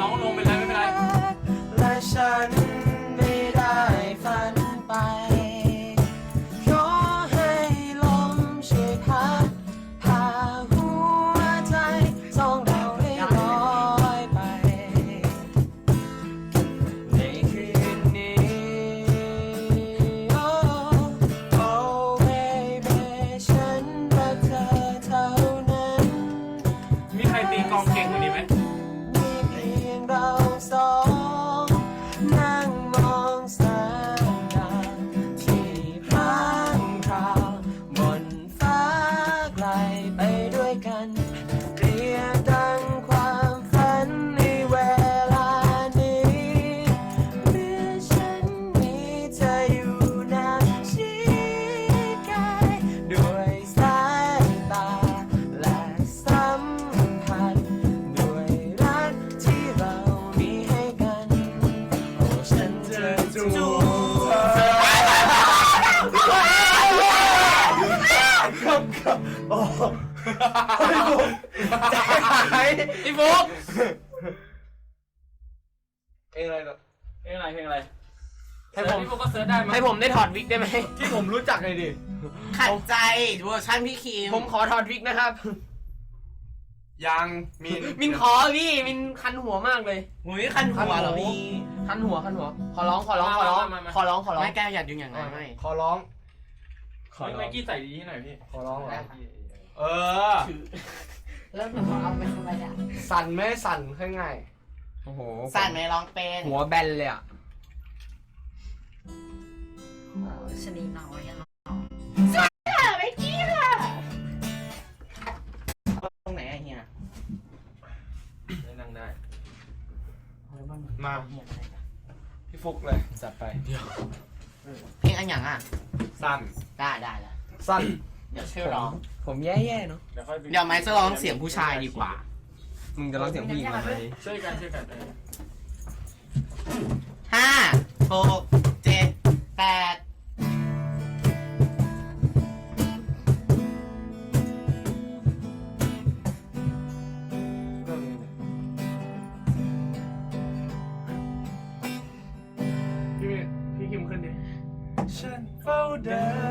ร้องลงไปเลยไม่เป็นไร ใจหายพี่ฟุ๊กเองอะไรเหรอเพลงอะไรเพลงอะไรให้ผมพี่ฟุกก็เซิร์ชได้มั้ยให้ผมได้ถอดวิกได้ไหมที่ผมรู้จักเลยดิ ขัดใจเวอร์ชันพี่คิมผมขอถอดวิกนะครับ ยังมีนมินขอพี่มินคันหัวมากเลยหุยคันหัวเหรอพี่คันหัวคันหัว ขอร้องขอร้องขอร้องขอร้องขอร้องไม่แก้อยากดูอย่างไรไม่ขอร้อง ขอไมกี้ใส่ดีที่หน่อยพี่ ขอร้องเหรอได้ค่ะเออ แล้วหนูเอาไปทำไมอะสั่นไม่สั่นแค่ไงโอ้โหสั่นไหมร้องเป็นหัวแบนเลยอะโอ้ชะนีน้อยอะเนาะตรงไหนอะเฮียได้นั่งได้ มา พี่ฟุกเลย จัดไป เพลงอันหยังอะ สั่น ได้ได้แล้วสั่นเดี๋ยวช่วยร้อง ผมแย่ๆเนาะเดี๋ยวค่อยเดี๋ยวไม้จะร้องเสียงผู้ชายดีกว่า มึงจะร้องเสียงผู้หญิงทำไมช่วยกันช่วยกันเออห้าหกเจ็ดแปดพี่พี่คิมขึ้นดิฉันเฝ้าเดิน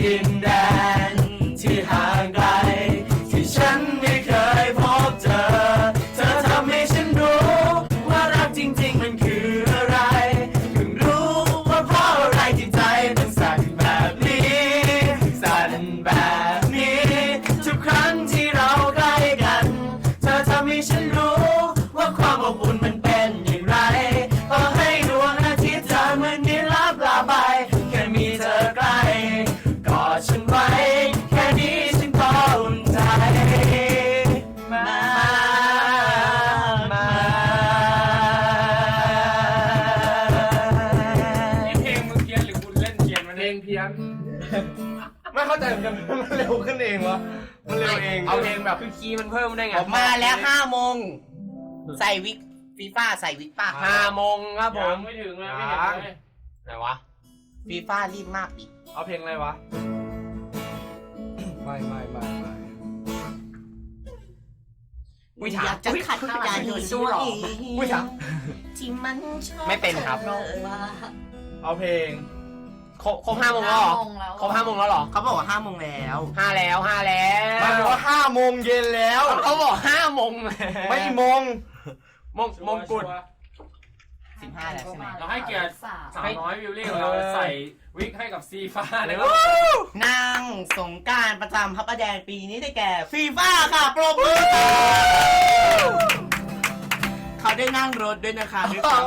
ไเข้าใจเหมือนกันมันเร็วขึ้นเองวะมันเร็วเองเอาเพลงแบบคือคีย์มันเพิ่มได้ไงผมมาแล้วห้าโมงใส่วิกฟีฟ่าใส่วิกป้าห้าโมงครับผยัมงไม่ถึงเลยไม่เห็นเลยไหนวะฟีฟ่ารีบมากดิเอาเพลงอะไรวะไม่ไม่ไม่ไม่อุ้ยถาม อยากจะขัดใจอยู่ตัวเองอุ้ยถาม ที่มันชอบไม่เป็นครับธอว่าเอาเพลง ครบครบห้าโมงแล้วเหรอโมงแล้วครบห้าโมงแล้วเหรอเขาบอกว่าห้าโมงแล้วห้าแล้วห้าแล้วมันบอกว่าห้าโมงเย็นแล้ว เขาบอกห้าโมงแล้วไม่มง มงมงกุฎสิบห้าแล้วใช่ไหมเราให้เกียรติ สามสาวน้อยวิวลี่ของเราใส่วิกให้กับซีฟ้านะครับนางสงกรารประจำพระประแดงปีนี้ได้แก่ฟีฟ่าค่ะปรบมือเขาได้นั่งรถด้วยนะคะด้วยความ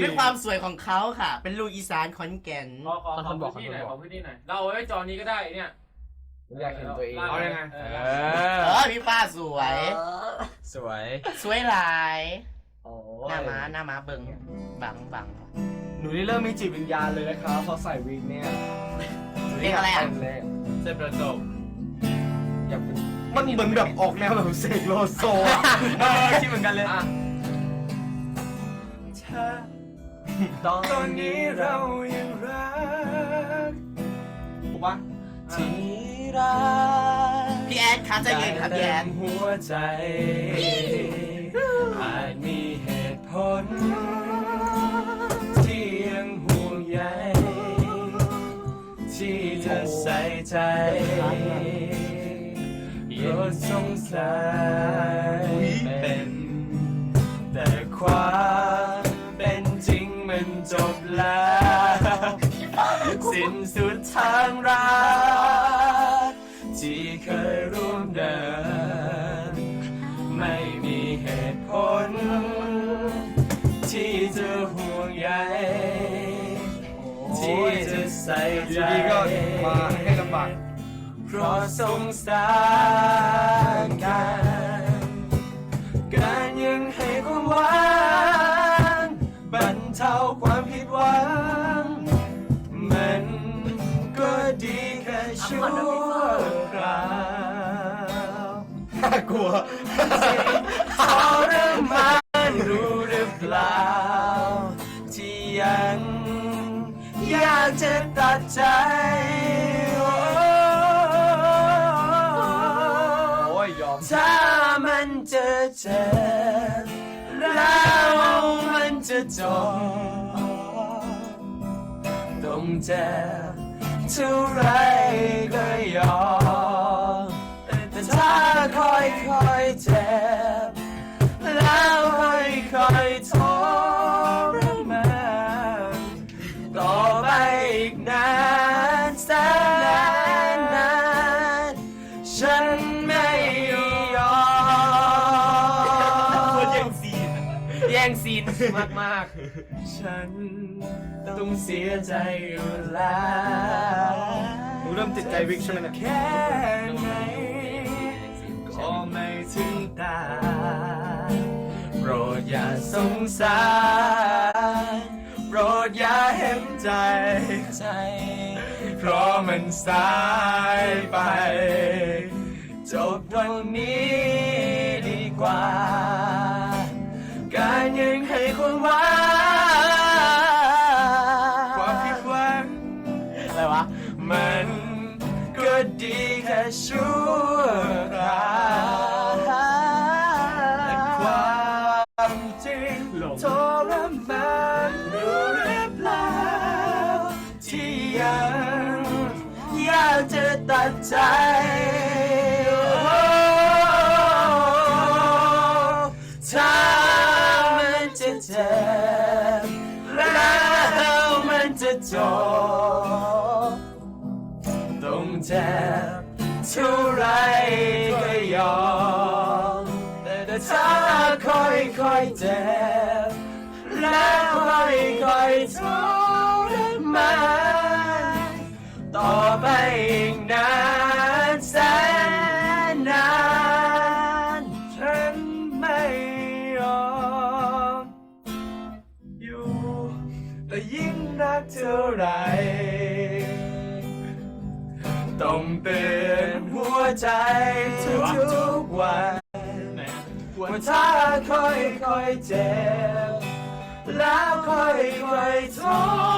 ด้วยความสวยของเขาค่ะ เป็นลูกอีสานขอนแก่น ขอขอขอพื้นที่หน่อยขอพื้นที่หน่อยเราเอาไว้จอนี้ก็ได้เนี่ยอยากเห็นตัวเองเอายังไงเอเออเอออพี่ฟ้าสวยเออสวยสวยหลายโอ้หน้าม้าหน้าม้าเบิงบังบัง หนูนี่เริ่มมีจิตวิญญาณเลยนะครับพอใส่วิกเนี่ยเพลงอะไรอะเลยเส้นประจบอยากเป็นมันเหมือนแบบออกแนวแบบเสกโลโซอะ เออคิดเหมือนกันเลยอะ ตอนตอนนี้เรายังรักถูกปะที่รักพี่แอดครับใจะยืนครับพี่แอดหัวใจอาจมีเหตุผล ที่ยังห่วงใยที่จะใส่ใจโปรดสงสา แล้วสิ้นสุดทางรักที่เคยร่วมเดิน ไม่มีเหตุผล ที่จะห่วงใยที่จะใส่ใจ ดีก็มาให้ลำบาก เพราะสงสาร กลัวทรมานรู้หรือเปล่า ที่ยังอยากจะตัดใจโอ้ยยอม ถ้ามันจะเจ็บแล้วมันจะจบต้องเจ็บเท่าไร งซีนมากมากฉันต้องเสียใจอยู่แล้วหนูเริ่มติดใจวิกใช่ไหมเนี่ย แค่ไหนก็ไม่ถึงตาโปรดอย่าสงสารโปรดอย่าเห็นใจใจเพราะมันสายไป จบวันนี้ดีกว่า ชั่วคราวแต่ความจริงทรมานรู้หรือเปล่าที่ยังอยากจะตัดใจถ้ามันจะเจ็บแล้วมันจะจบต้องเจ็บ เท่าไรก็ยอม แต่ถ้าค่อยค่อยเจ็บ แล้วค่อยค่อยทรมานต่อไปอีกนานแสนนาน ฉันไม่ยอม อยู่ แต่ยิ่งรักเท่าไหร ต้องเตือนหัวใจทุกๆวันว่าถ้าค่อยๆเจ็บ แล้วค่อยๆทอไปอีกนาน